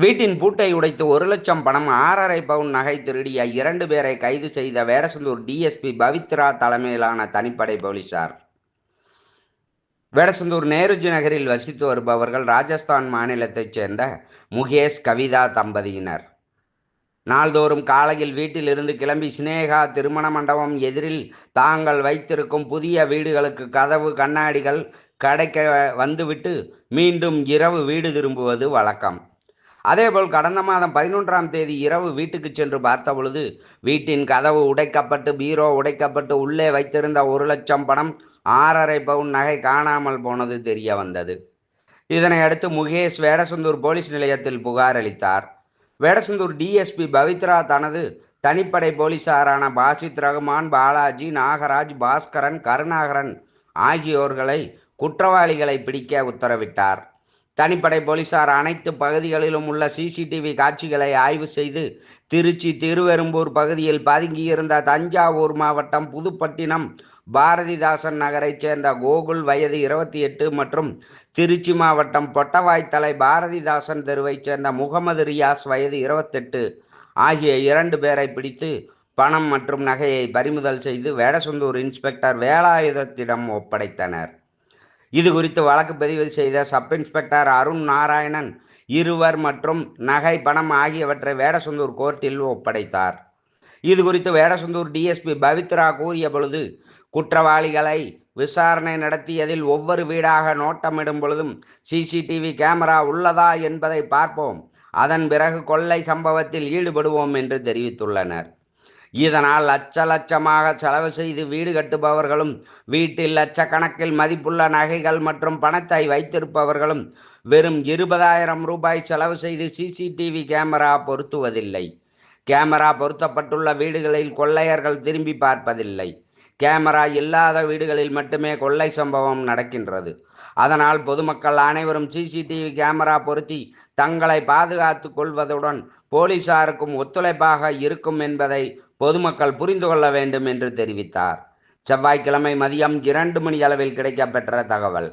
வீட்டின் பூட்டை உடைத்து ஒரு லட்சம் பணம் ஆறரை பவுன் நகை திருடிய இரண்டு பேரை கைது செய்த வேடசந்தூர் டிஎஸ்பி பவித்ரா தலைமையிலான தனிப்படை போலீசார். வேடசந்தூர் நேருஜி நகரில் வசித்து வருபவர்கள் ராஜஸ்தான் மாநிலத்தைச் சேர்ந்த முகேஷ் கவிதா தம்பதியினர். நாள்தோறும் காலையில் வீட்டிலிருந்து கிளம்பி சினேகா திருமண மண்டபம் எதிரில் தாங்கள் வைத்திருக்கும் புதிய வீடுகளுக்கு கதவு கண்ணாடிகள் கடைக்க வந்துவிட்டு மீண்டும் இரவு வீடு திரும்புவது வழக்கம். அதேபோல் கடந்த மாதம் பதினொன்றாம் தேதி இரவு வீட்டுக்கு சென்று பார்த்தபொழுது வீட்டின் கதவு உடைக்கப்பட்டு பீரோ உடைக்கப்பட்டு உள்ளே வைத்திருந்த ஒரு லட்சம் பணம் ஆறரை பவுன் நகை காணாமல் போனது தெரிய வந்தது. இதனை அடுத்து முகேஷ் வேடசந்தூர் போலீஸ் நிலையத்தில் புகார் அளித்தார். வேடசந்தூர் டிஎஸ்பி பவித்ரா தனது தனிப்படை போலீசாரான பாசித் ரகுமான் பாலாஜி நாகராஜ் பாஸ்கரன் கருணாகரன் ஆகியோர்களை குற்றவாளிகளை பிடிக்க உத்தரவிட்டார். தனிப்படை போலீசார் அனைத்து பகுதிகளிலும் உள்ள சிசிடிவி காட்சிகளை ஆய்வு செய்து திருச்சி திருவெரும்பூர் பகுதியில் பதுங்கியிருந்த தஞ்சாவூர் மாவட்டம் புதுப்பட்டினம் பாரதிதாசன் நகரைச் சேர்ந்த கோகுல் வயது இருபத்தி எட்டு மற்றும் திருச்சி மாவட்டம் பொட்டவாய்த்தலை பாரதிதாசன் தெருவைச் சேர்ந்த முகமது ரியாஸ் வயது இருபத்தெட்டு ஆகிய இரண்டு பேரை பிடித்து பணம் மற்றும் நகையை பறிமுதல் செய்து வேடசந்தூர் இன்ஸ்பெக்டர் வேலாயுதத்திடம் ஒப்படைத்தனர். இது குறித்து வழக்கு பதிவு செய்த சப் இன்ஸ்பெக்டர் அருண் நாராயணன் இருவர் மற்றும் நகை பணம் ஆகியவற்றை வேடசந்தூர் கோர்ட்டில் ஒப்படைத்தார். இது குறித்து வேடசந்தூர் டிஎஸ்பி பவித்ரா கூறிய பொழுது குற்றவாளிகளை விசாரணை நடத்தியதில் ஒவ்வொரு வீடாக நோட்டமிடும் பொழுதும் சிசிடிவி கேமரா உள்ளதா என்பதை பார்ப்போம். அதன் பிறகு கொள்ளை சம்பவத்தில் ஈடுபடுவோம் என்று தெரிவித்துள்ளனர். இதனால் லட்ச லட்சமாக செலவு செய்து வீடு கட்டுபவர்களும் வீட்டில் லட்சக்கணக்கில் மதிப்புள்ள நகைகள் மற்றும் பணத்தை வைத்திருப்பவர்களும் வெறும் இருபதாயிரம் ரூபாய் செலவு செய்து சிசிடிவி கேமரா பொருத்துவதில்லை. கேமரா பொருத்தப்பட்டுள்ள வீடுகளில் கொள்ளையர்கள் திரும்பி பார்ப்பதில்லை. கேமரா இல்லாத வீடுகளில் மட்டுமே கொள்ளை சம்பவம் நடக்கின்றது. அதனால் பொதுமக்கள் அனைவரும் சிசிடிவி கேமரா பொருத்தி தங்களை பாதுகாத்து கொள்வதுடன் போலீசாருக்கும் ஒத்துழைப்பாக இருக்கும் என்பதை பொதுமக்கள் புரிந்து கொள்ள வேண்டும் என்று தெரிவித்தார். செவ்வாய்க்கிழமை மதியம் இரண்டு மணி அளவில் கிடைக்கப்பெற்ற தகவல்.